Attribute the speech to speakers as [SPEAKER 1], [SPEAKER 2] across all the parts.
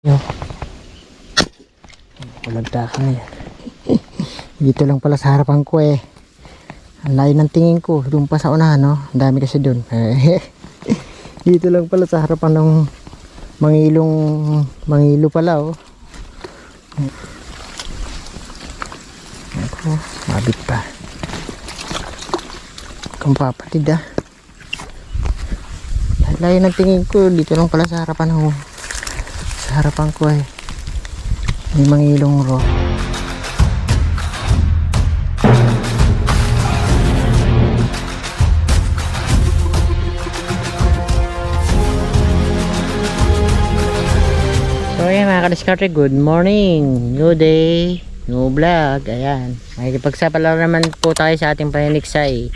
[SPEAKER 1] Yo. Palagtakan na yan. Dito lang pala sa harapan ko eh. Ang layo ng tingin ko. Doon pa sa unahan, no? Ang dami kasi doon. Dito lang pala sa harapan ng mangilong mangilo pala, oh. Ako, mabit pa. Kung papatid ah. Layo ng tingin ko. Dito lang pala sa harapan, oh. Sa harapan ko eh. May mangilong ro. So ayan mga kadiskarte, good morning, new day, new vlog, ayan. Makikipagsapala naman po tayo sa ating paniniksay.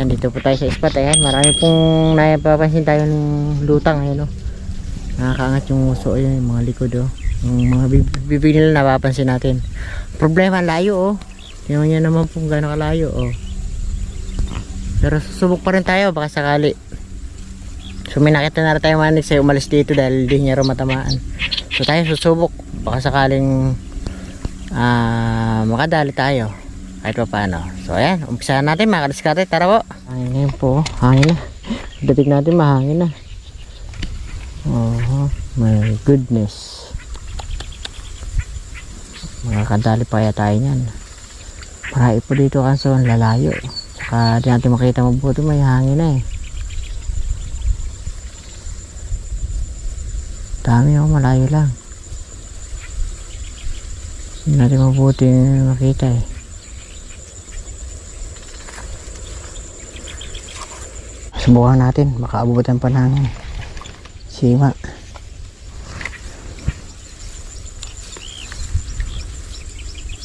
[SPEAKER 1] Ayan, dito po tayo sa spot, ayan. Marami pong napapansin tayo ng lutang, ayan o. Nakakaangat yung uso, ayan, yung mga likod o. Yung mga bib- bibig nila napapansin natin. Problema, layo o. Tingnan nyo naman kung gaano kalayo o. Pero susubok pa rin tayo, baka sakali. So may nakita na rin tayo manik sa'yo umalis dito dahil di niya rin matamaan. So tayo susubok. Baka sakaling ah makadali tayo. Kahit pa paano. So ayan, umpisahan natin mga kadiskarte. Tara po. Hangin po. Hangin na. Dating natin mahangin na. Oh my goodness. Makakadali pa kaya tayo niyan. Marami po dito kaso ang lalayo. Saka di natin makita mabuti may hangin na eh. Dami ako, malayo lang. Hindi natin mabuti makita eh. Subukan natin, makaabutan pa ng sima.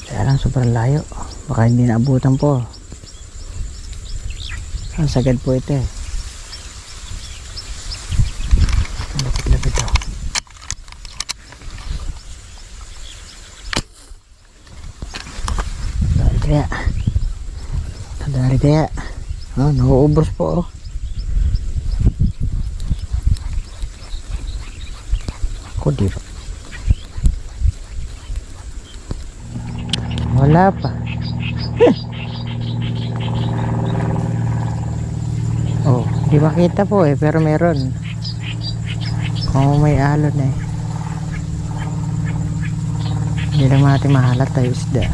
[SPEAKER 1] Kaya lang, sobrang layo. Baka hindi naabutan po. Ang sagad po ito eh. Lapit-lapit kaya. Dari kaya. Oh, nauubos po oh. Ba? Wala pa. oh, di makita po eh, pero meron. Kung may alon eh. Hindi naman natin mahalat tayo isda.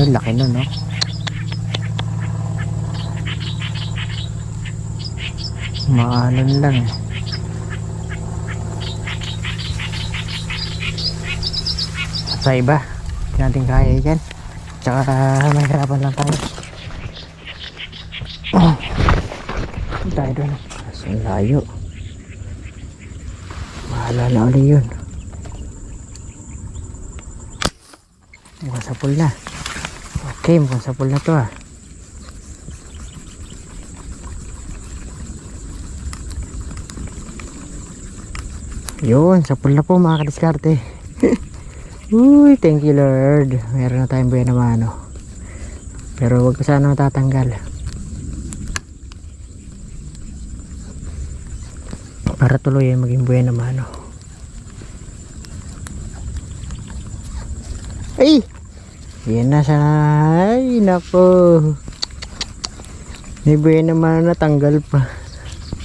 [SPEAKER 1] Ay, laki nun, no? Maalon lang eh. Sa iba, hindi natin kaya yan. Tsaka mahirapan lang tayo. Oh. Tayo doon. Ang layo. Mahala na uli yun. Mukhang sapul na. Okay, mukhang sapul na to ah. Yun, sapul na po mga kadiskarte. Uy, thank you Lord. Meron na tayong buhay na mano. Pero wag ko sana matatanggal. Para tuloy ay maging buhay na mano. Ay! Yan na siya. Ay, nako. May buhay na mano natanggal pa.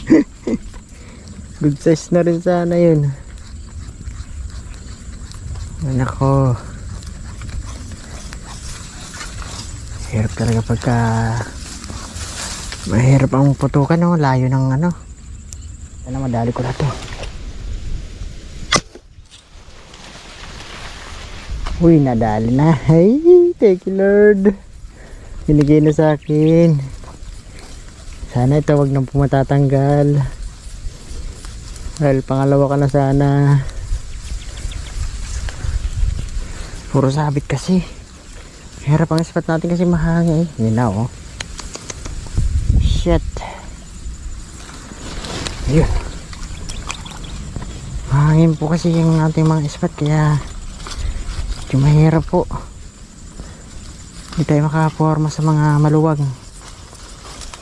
[SPEAKER 1] Good size na rin sana yun. Nako. Hirap talaga pagka mahirap ang putukan no, layo ng ano. Ano madali ko na to. Uy, nadali na. Ay, thank you Lord. Binigay na sa akin. Sana ito wag nang pumatatanggal. Dahil pangalawa ka na sana. Puro sabit kasi. Hirap ang spot natin kasi mahangin eh. Yun na oh. Shit. Ayun. Mahangin po kasi yung ating mga spot kaya medyo mahirap po. Hindi tayo makaporma sa mga maluwag.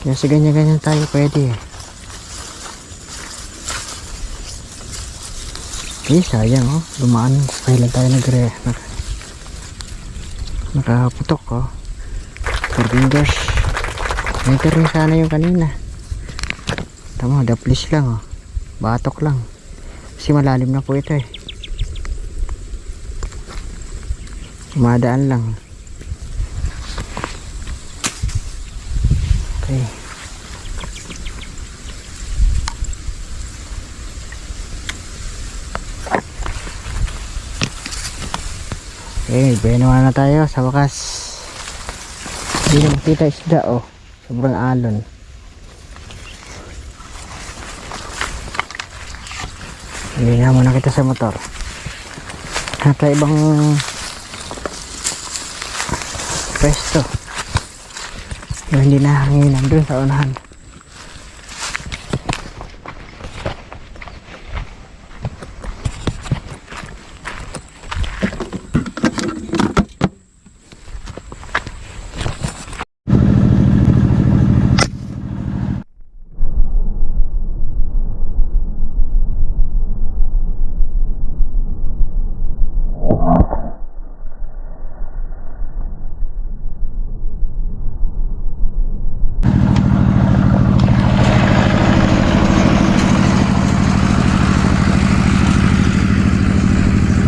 [SPEAKER 1] Kaya sa ganyan-ganyan tayo pwede eh. Eh, sayang oh. Dumaan. Kailan tayo nagre... Nakaputok oh. Fingers. Ito rin sana yung kanina. Tama, daplis lang oh. Batok lang. Kasi malalim na po ito eh. Umadaan lang. Okay. Okay, benuha na tayo sa wakas. Hindi na makita isda oh. Sobrang alon. Hindi na muna kita sa motor. At ibang pwesto. Hindi nahanginan dun sa unahan.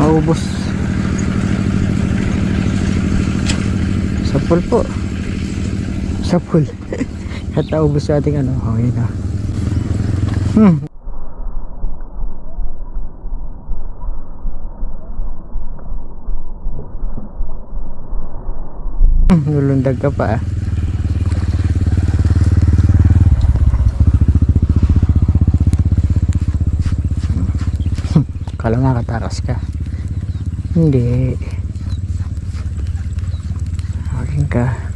[SPEAKER 1] Maubos. Sa pool po. Sa pool. At naubos sa ating ano. Okay na. Hmm. Hmm, Nulundag ka pa ah. Kala nga kataras ka. Hindi. Akin ka.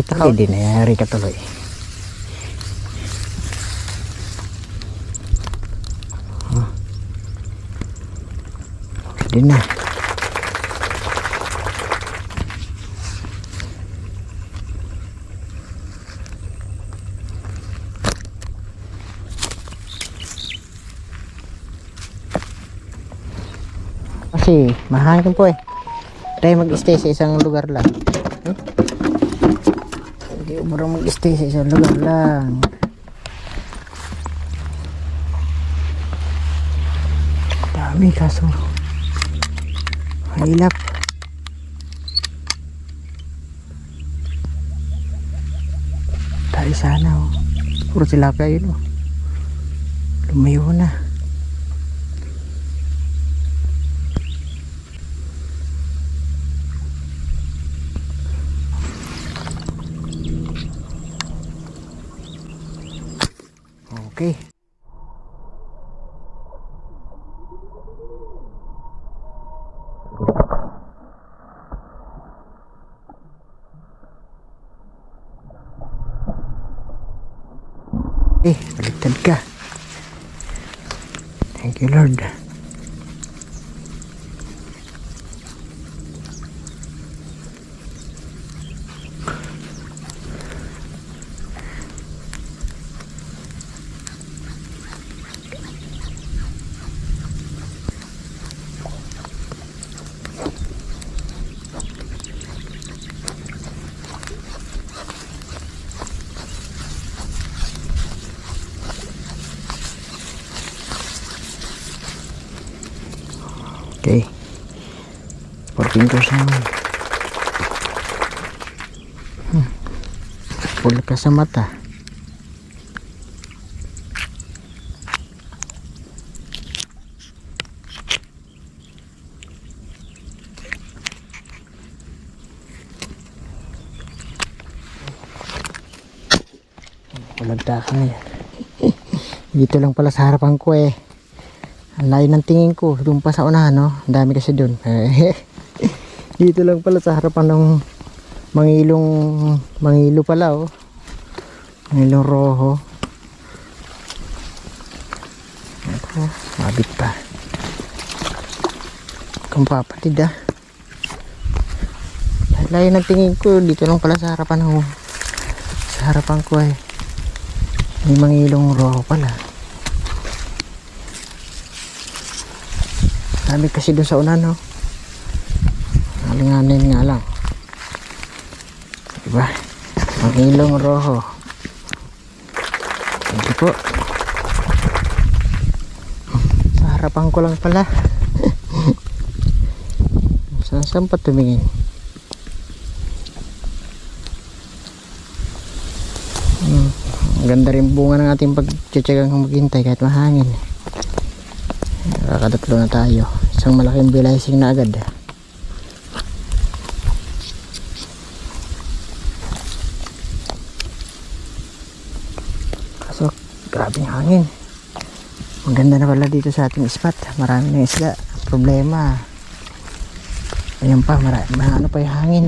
[SPEAKER 1] Pakita ka. Hindi nangyayari ka tuloy. Pwede na. Kasi mahangin po eh. Tayo mag-stay sa isang lugar lang. Hmm? Hindi umurang mag-stay sa isang lugar lang. Dami kaso. Mahilap. Tayo sana oh. Puro tilapia yun oh. Lumayo na. Okay. Eh, baliktad ka. Thank you, Lord. Okay. Fingers naman. Hmm. Full ka sa mata. Kulagta ka na yan. Dito lang pala sa harapan ko eh. Ang layo ng tingin ko, doon pa sa unahan, no? Ang dami kasi doon. Dito lang pala sa harapan ng mangilong, mangilo pala, oh. Mangilong roho. Sumabit pa. Kung papatid ah. Layo ng tingin ko, dito lang pala sa harapan ko. Sa harapan ko ay may mangilong roho pala. Sabi kasi doon sa una no. Alinganin nga lang. Diba? Mangilong roho. Hindi po. Sa harapan ko lang pala. Saan saan pa tumingin? Hmm. Ang ganda rin bunga ng ating pagtsatsagang maghintay kahit mahangin. Nakakatatlo na tayo. Isang malaking bilaysing na agad. Kaso, grabing hangin. Ang ganda na pala dito sa ating spot. Marami ng isla. Problema. Ayan pa, marami, ano pa yung hangin.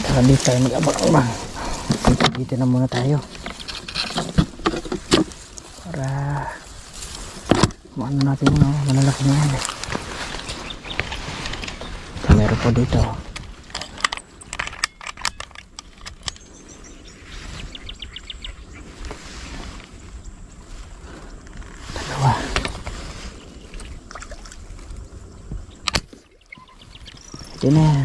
[SPEAKER 1] Tara dito tayo mag-abang-abang. Dito, dito na muna tayo. Para maano natin yung malalaki na yan. Meron po dito. Ito na.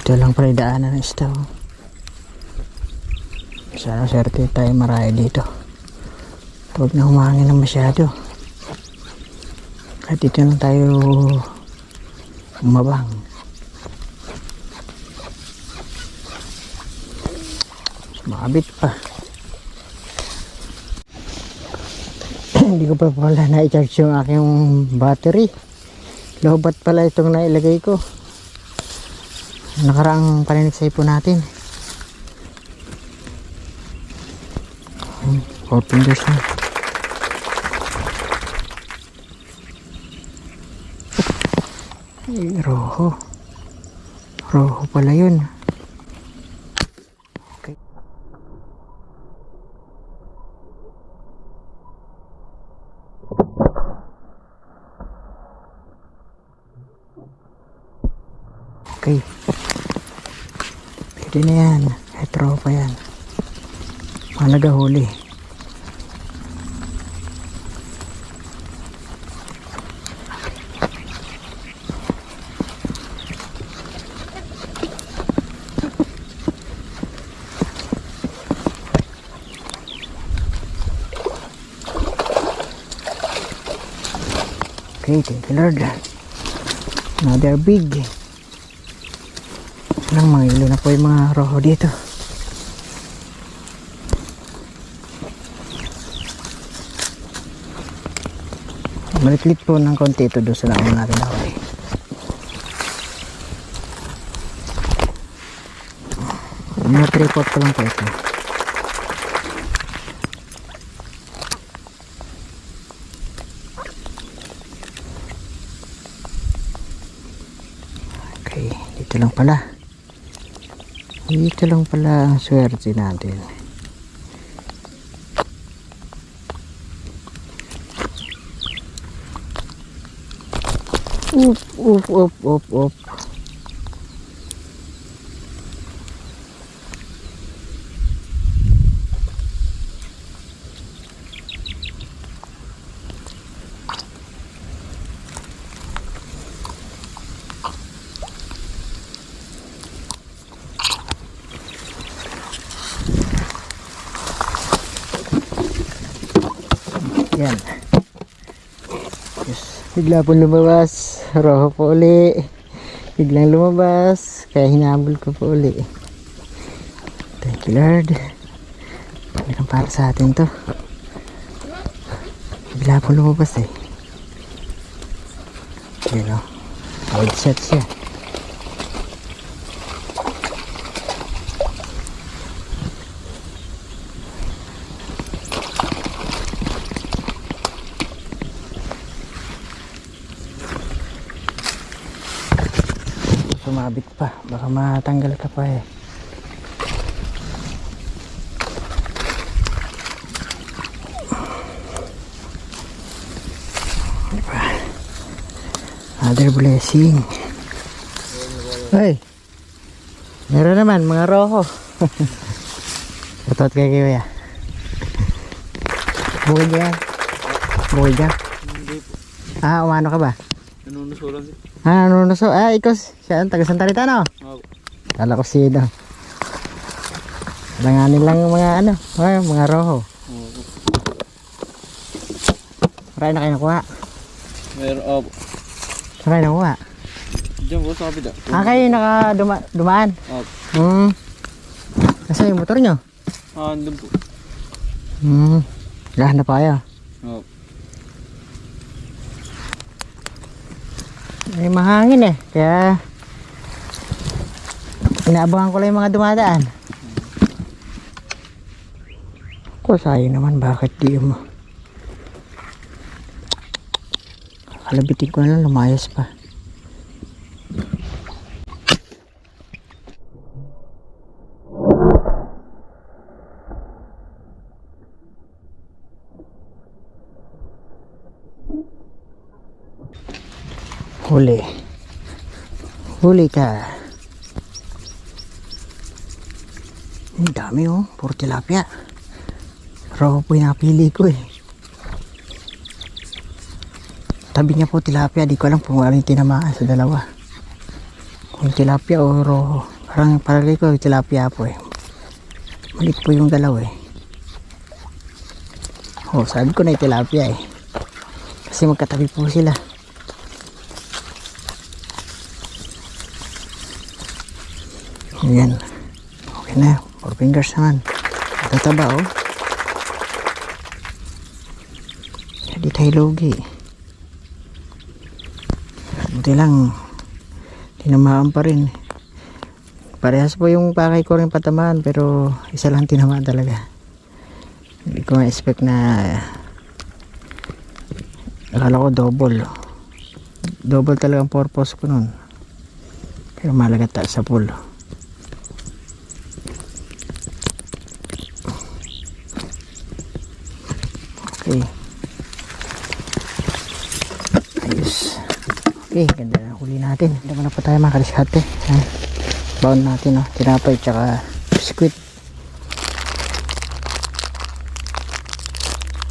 [SPEAKER 1] Ito lang pala daanan ng isda. oh. Sana swerte tayo maraya dito. Huwag na humangin na masyado. Kahit dito lang tayo umabang. Sumabit pa. Hindi ko pa pala na-charge yung aking battery. Lobat pala itong nailagay ko. Nakaraang paninig po natin. Four fingers na ay roho. Roho pala yun okay Pwede na yan. May tropa yan. Mga nagahuli. Okay, thank you Lord. Another big. Nang mga ilo na po yung mga roho dito. Maliklit po ng konti ito doon sa naon natin na huli. Mga tripod ko lang po ito. Okay, dito lang pala. Dito lang pala ang swerte natin. Oop, oop, oop, oop, oop. Yan. Yes. Bigla po lumabas. Roho po uli. Biglang lumabas. Kaya hinabol ko po uli. Thank you Lord. Talagang para sa atin to. Bigla po lumabas eh. Yun o. Out shot siya. tinatanggal ka pa eh diba? other blessing ay meron naman mga roho Shoutout kay Kuya. Bukid ka yan? Bukid ka? Hindi po. Ah, umano ka ba?
[SPEAKER 2] Nanunusulan siya.
[SPEAKER 1] Ah, nanunusulan. Ah, ikaw siya ang taga Santa Rita, no?
[SPEAKER 2] Oo.
[SPEAKER 1] Kala ko si Ida. Langanin lang mga ano, mga, mga roho.
[SPEAKER 2] Oo.
[SPEAKER 1] Marami na kayo nakuha.
[SPEAKER 2] Meron, oh,
[SPEAKER 1] Saan kayo nakuha?
[SPEAKER 2] diyan po sa kapila.
[SPEAKER 1] Ah, kayo naka duma, dumaan.
[SPEAKER 2] Oo.
[SPEAKER 1] Hmm. Kasi yung motor nyo?
[SPEAKER 2] Ah, andun po.
[SPEAKER 1] Hmm. Gahan na pa kayo.
[SPEAKER 2] Oo.
[SPEAKER 1] May mahangin eh. Kaya inaabangan ko lang yung mga dumadaan. Ko sayang naman bakit di mo. Kalabitin ko na lang lumayas pa. Huli. Huli ka. Ang dami oh. Puro tilapia. Raw po yung napili ko eh. Tabi niya po tilapia. Di ko alam kung ano yung tinamaan sa dalawa. Kung tilapia o roho. Parang parang ko tilapia po eh. Malit po yung dalaw eh. Oh, sabi ko na tilapia eh. Kasi magkatabi po sila. Ayan. Okay na. Four fingers naman. Ito taba oh. Hindi tayo lugi. Buti lang. Tinamaan pa rin. Parehas po yung pakay ko rin patamaan pero isa lang tinamaan talaga. Hindi ko ma-expect na akala ko double. Double talaga purpose ko nun. Pero malaga ta sa pool. Okay. Ayos. Okay, ganda na huli natin. Hindi na pa tayo mga kaliskate. Ayan. Natin, no? Tinapay, tsaka biskuit.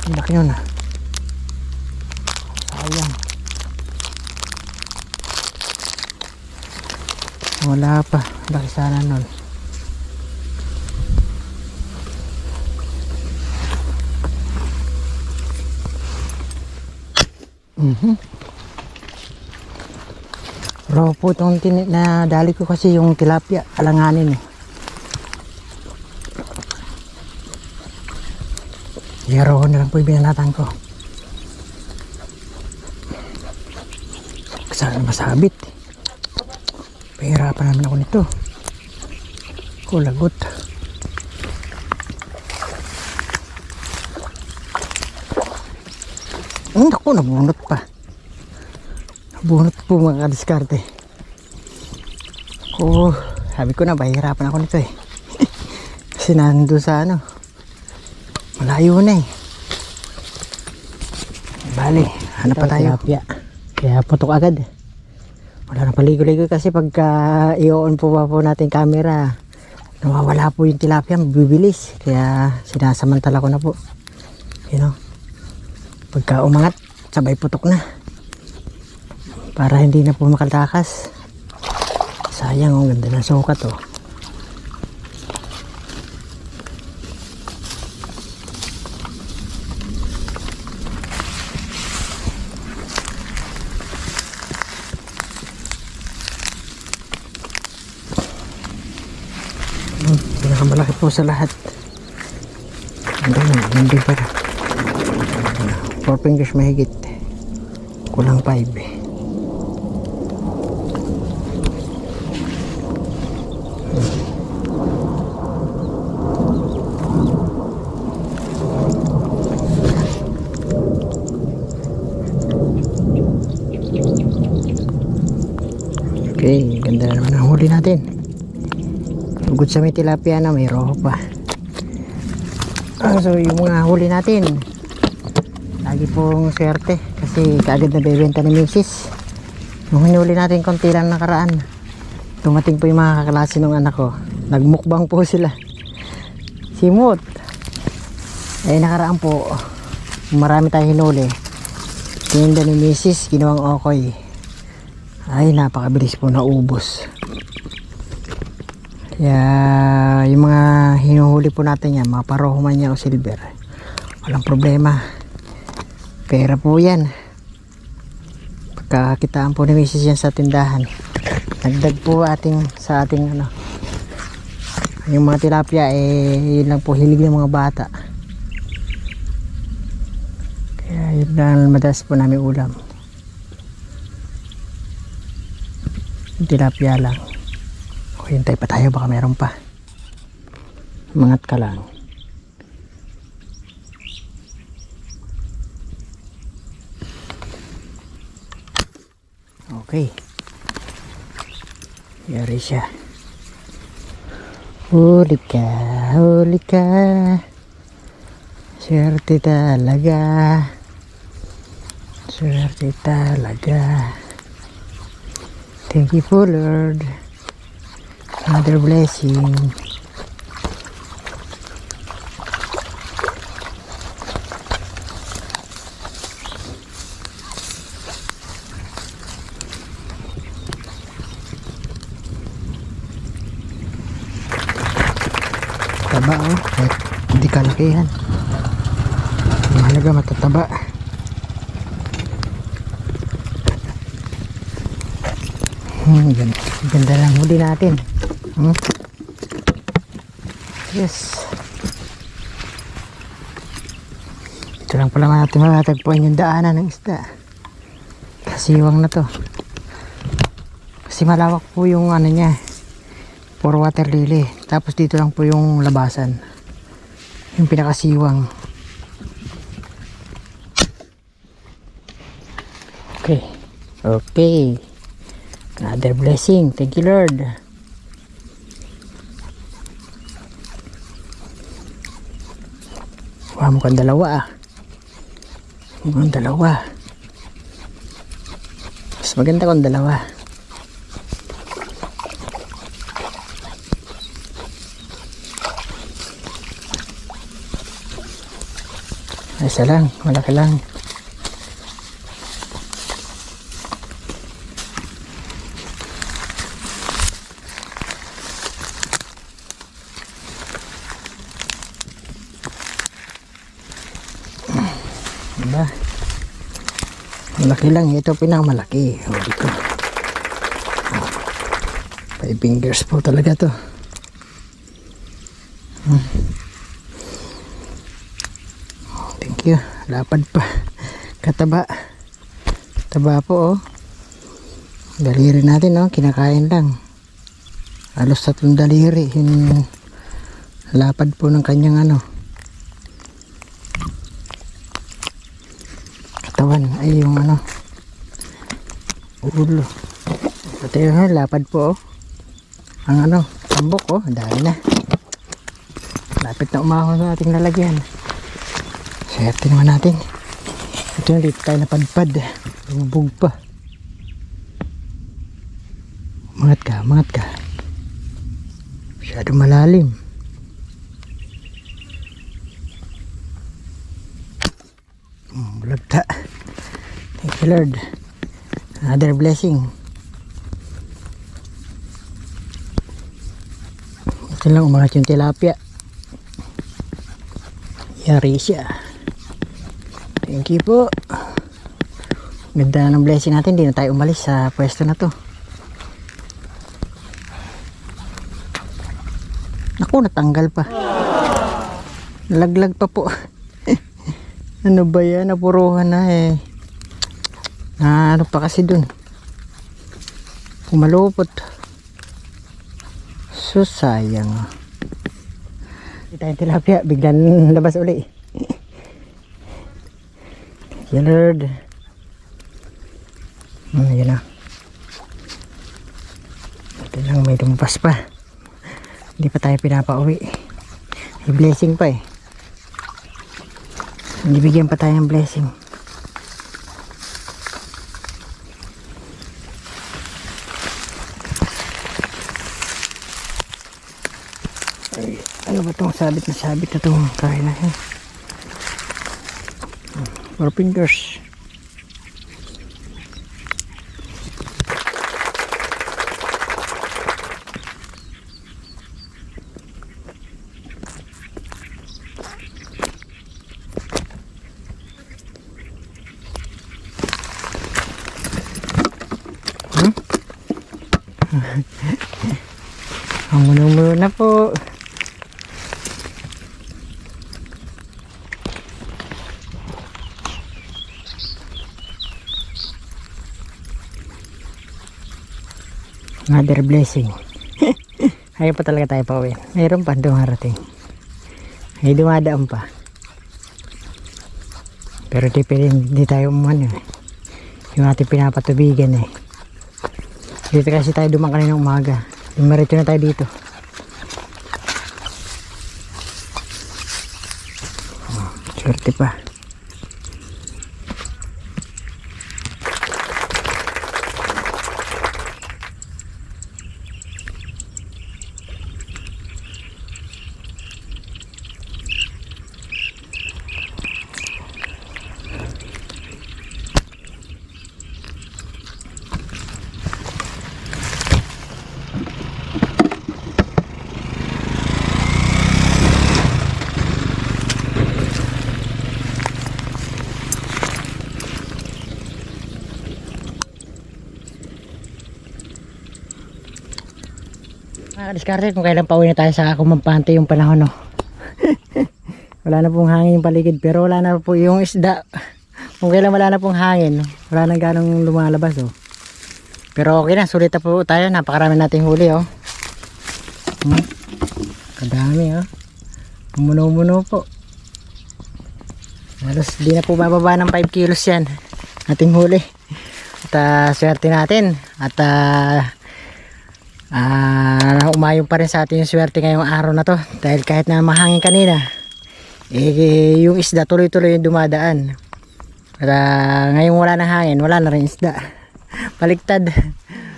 [SPEAKER 1] Ang laki yun, ah. Sayang. Wala pa. Laki sana nun. Mhm. Raw po itong na dali ko kasi yung tilapia, alanganin eh. Yaro na lang po yung ko. Saan na masabit? Pahirapan naman ako nito. Kulagot. Ang naku, nabunot pa. Nabunot po mga kadiskarte. Oh, sabi ko na, bahirapan ako nito eh. Kasi nandun sa ano, malayo na eh. Bali, hanap pa tayo. Kaya putok agad eh. Wala na paligo-ligo kasi pagka i-on po pa po natin camera, nawawala po yung tilapia, bibilis. Kaya sinasamantala ko na po. You know, pagka umangat, sabay putok na. Para hindi na po makatakas. Sayang, ang ganda ng sukat oh. Hmm, Pinakamalaki po sa lahat. Ang dami, hindi pa rin. 4 fingers mahigit. Kulang 5 eh. Okay, ganda na naman ang huli natin. Good sa may tilapia na may roho pa. Ah, so yung mga huli natin, lagi pong swerte kasi kaagad na bebenta ni Mrs. Nung hinuli natin konti lang nakaraan, dumating po yung mga kaklase ng anak ko. Nagmukbang po sila. Simot. Eh nakaraan po, marami tayong hinuli. Tinda ni Mrs. ginawang okoy. Ay, napakabilis po naubos. Kaya yung mga hinuhuli po natin yan, mga paroho man yan o silver, walang problema. Pera po yan. Pagkakitaan po ni Mrs. yan sa tindahan. Nagdag po ating sa ating ano. Yung mga tilapia eh yun lang po hilig ng mga bata. Kaya yun lang madalas po namin ulam. Yung tilapia lang. O hintay pa tayo baka meron pa. Mangat ka lang. Okay. Yari siya. Huli ka, huli ka. Swerte talaga. Swerte talaga. Thank you Lord. Another blessing. Taba oh. Kahit hindi kalakihan. Mahalaga matataba. Hmm, ganda, ganda lang huli natin. Hmm? Yes. Ito lang pala natin matatagpuan yung daanan ng isda. Kasiwang na to. Kasi malawak po yung ano niya. For water lily. Tapos dito lang po yung labasan. Yung pinakasiwang. Okay. Okay. Another blessing. Thank you, Lord. Wah, mukhang dalawa ah. Mukhang dalawa. Mas maganda kung dalawa. Isa lang, malaki lang. Diba? Malaki lang. Ito pinakamalaki. O, dito. Oh. Five fingers po talaga to. Hmm. Oh, thank you. Lapad pa. Kataba. Taba po oh. Daliri natin oh. Kinakain lang. Halos tatlong daliri. Yung lapad po ng kanyang ano. katawan ay yung ano ulo ito yung lapad po oh. ang ano tambok oh dami na lapit na umahon sa ating lalagyan swerte naman natin ito yung dito tayo napadpad bubog pa mangat ka mangat ka masyado malalim Hmm, bulagta. Thank you Lord. Another blessing. Ito lang umangat yung tilapia. Yari siya. Thank you po. Ganda ng blessing natin. Hindi na tayo umalis sa pwesto na to. Naku, natanggal pa. Laglag pa po. Ano ba yan? Napuruhan na eh. Na ano pa kasi dun. Pumalupot. So sayang. Kita yung tilapia. Biglang labas uli. Yan herd. Hmm, yan na. Ito lang may lumpas pa. Hindi pa tayo pinapauwi. May blessing pa eh. Hindi bigyan pa tayo ng blessing. Ay, ano ba itong sabit na sabit na itong kain na eh. Four fingers. Ang muno na po. Another blessing. Ayaw pa talaga tayo pauwi. Mayroon pa dumarating. May dumadaan pa. Pero di hindi tayo umano. Yung ating pinapatubigan eh. Dito kasi tayo dumaan kanina umaga. Dumaretso na tayo dito. Oh, swerte pa. Mga diskarte kung kailan pauwi na tayo sa kumampante yung panahon no. wala na pong hangin yung paligid pero wala na po yung isda. Kung kailan wala na pong hangin, wala na ganong lumalabas oh. Pero okay na, sulit na po tayo. Napakarami nating huli oh. Hmm. Kadami oh. Umuno-umuno po. Halos di na po bababa ng 5 kilos yan. Ating huli. At ah, swerte natin. At ah, Ah, umayong pa rin sa atin yung swerte ngayong araw na to. Dahil kahit na mahangin kanina eh yung isda tuloy-tuloy yung dumadaan. At ah, ngayong wala na hangin wala na rin isda. Baliktad.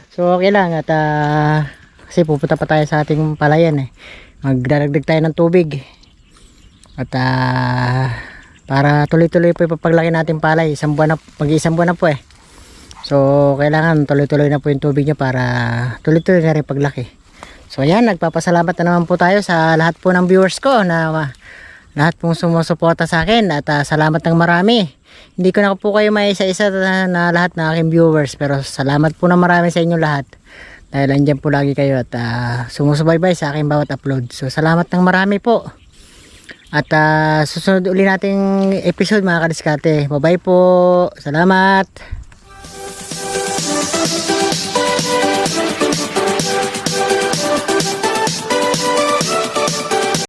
[SPEAKER 1] So okay lang at ah, kasi pupunta pa tayo sa ating palayan eh. Magdaragdag tayo ng tubig. At ah, para tuloy-tuloy po ipapaglaki natin palay. Isang buwan na, mag isang buwan na po eh So, kailangan tuloy-tuloy na po yung tubig niya para tuloy-tuloy na rin paglaki. So, ayan, nagpapasalamat na naman po tayo sa lahat po ng viewers ko na ma- lahat pong sumusuporta sa akin at ah, salamat ng marami. Hindi ko na po kayo may isa-isa na, lahat ng aking viewers pero salamat po na marami sa inyo lahat. Dahil andyan po lagi kayo at ah, sumusubaybay sa aking bawat upload. So, salamat ng marami po. At ah, susunod uli nating episode mga kadiskate. Bye-bye po. Salamat.